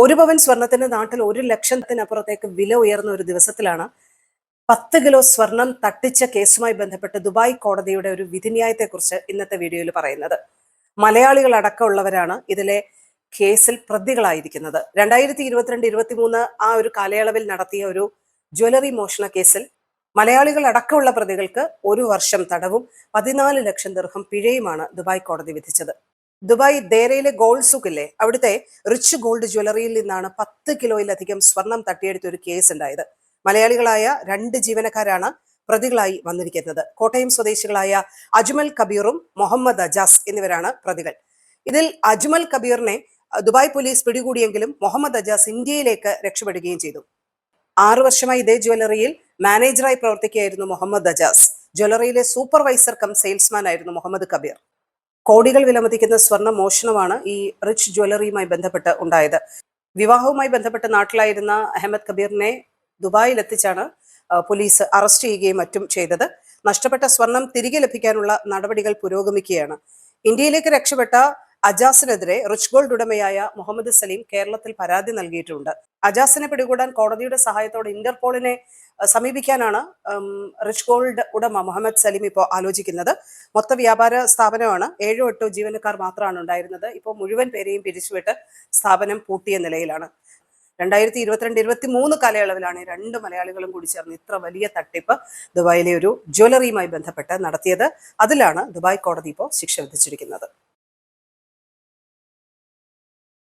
ഒരു പവൻ സ്വർണത്തിന് നാട്ടിൽ ഒരു ലക്ഷത്തിനപ്പുറത്തേക്ക് വില ഉയർന്ന ഒരു ദിവസത്തിലാണ് പത്ത് കിലോ സ്വർണം തട്ടിച്ച കേസുമായി ബന്ധപ്പെട്ട് ദുബായ് കോടതിയുടെ ഒരു വിധിന്യായത്തെക്കുറിച്ച് ഇന്നത്തെ വീഡിയോയിൽ പറയുന്നത്. മലയാളികൾ അടക്കമുള്ളവരാണ് ഇതിലെ കേസിൽ പ്രതികളായിരിക്കുന്നത്. രണ്ടായിരത്തി ഇരുപത്തിരണ്ട് ഇരുപത്തിമൂന്ന് ആ ഒരു കാലയളവിൽ നടത്തിയ ഒരു ജ്വല്ലറി മോഷണ കേസിൽ മലയാളികൾ അടക്കമുള്ള പ്രതികൾക്ക് ഒരു വർഷം തടവും പതിനാല് ലക്ഷം ദീർഘം പിഴയുമാണ് ദുബായ് കോടതി വിധിച്ചത്. ദുബായ് ദേരയിലെ ഗോൾഡ് സുഖില്ലേ? അവിടുത്തെ റിച്ച് ഗോൾഡ് ജ്വല്ലറിയിൽ നിന്നാണ് പത്ത് കിലോയിലധികം സ്വർണം തട്ടിയെടുത്ത ഒരു കേസ് ഉണ്ടായത്. മലയാളികളായ രണ്ട് ജീവനക്കാരാണ് പ്രതികളായി വന്നിരിക്കുന്നത്. കോട്ടയം സ്വദേശികളായ അജ്മൽ കബീറും മുഹമ്മദ് അജാസ് എന്നിവരാണ് പ്രതികൾ. ഇതിൽ അജ്മൽ കബീറിനെ ദുബായ് പോലീസ് പിടികൂടിയെങ്കിലും മുഹമ്മദ് അജാസ് ഇന്ത്യയിലേക്ക് രക്ഷപ്പെടുകയും ചെയ്തു. ആറു വർഷമായി ഇതേ ജ്വല്ലറിയിൽ മാനേജറായി പ്രവർത്തിക്കുകയായിരുന്നു മുഹമ്മദ് അജാസ്. ജ്വല്ലറിയിലെ സൂപ്പർവൈസർ കം സെയിൽസ്മാൻ ആയിരുന്നു മുഹമ്മദ് കബീർ. കോടികൾ വിലമതിക്കുന്ന സ്വർണ മോഷണമാണ് ഈ റിച്ച് ജ്വല്ലറിയുമായി ബന്ധപ്പെട്ട് ഉണ്ടായത്. വിവാഹവുമായി ബന്ധപ്പെട്ട് നാട്ടിലായിരുന്ന അഹമ്മദ് കബീറിനെ ദുബായിൽ എത്തിച്ചാണ് പോലീസ് അറസ്റ്റ് ചെയ്യുകയും മറ്റും ചെയ്തത്. നഷ്ടപ്പെട്ട സ്വർണം തിരികെ ലഭിക്കാനുള്ള നടപടികൾ പുരോഗമിക്കുകയാണ്. ഇന്ത്യയിലേക്ക് രക്ഷപ്പെട്ട അജാസിനെതിരെ റിച്ച് ഗോൾഡ് ഉടമയായ മുഹമ്മദ് സലീം കേരളത്തിൽ പരാതി നൽകിയിട്ടുണ്ട്. അജാസിനെ പിടികൂടാൻ കോടതിയുടെ സഹായത്തോടെ ഇന്റർപോളിനെ സമീപിക്കാനാണ് റിച്ച് ഗോൾഡ് ഉടമ മുഹമ്മദ് സലീം ഇപ്പോൾ ആലോചിക്കുന്നത്. മൊത്ത വ്യാപാര സ്ഥാപനമാണ് ഏഴോ എട്ടോ ജീവനക്കാർ മാത്രമാണ് ഉണ്ടായിരുന്നത്. ഇപ്പോൾ മുഴുവൻ പേരെയും പിരിച്ചുവിട്ട് സ്ഥാപനം പൂട്ടിയ നിലയിലാണ്. രണ്ടായിരത്തി ഇരുപത്തിരണ്ട് ഇരുപത്തി മൂന്ന് കാലയളവിലാണ് രണ്ട് മലയാളികളും കൂടി ചേർന്ന് ഇത്ര വലിയ തട്ടിപ്പ് ദുബായിലെ ഒരു ജ്വല്ലറിയുമായി ബന്ധപ്പെട്ട് നടത്തിയത്. അതിലാണ് ദുബായ് കോടതി ഇപ്പോൾ ശിക്ഷ വിധിച്ചിരിക്കുന്നത്.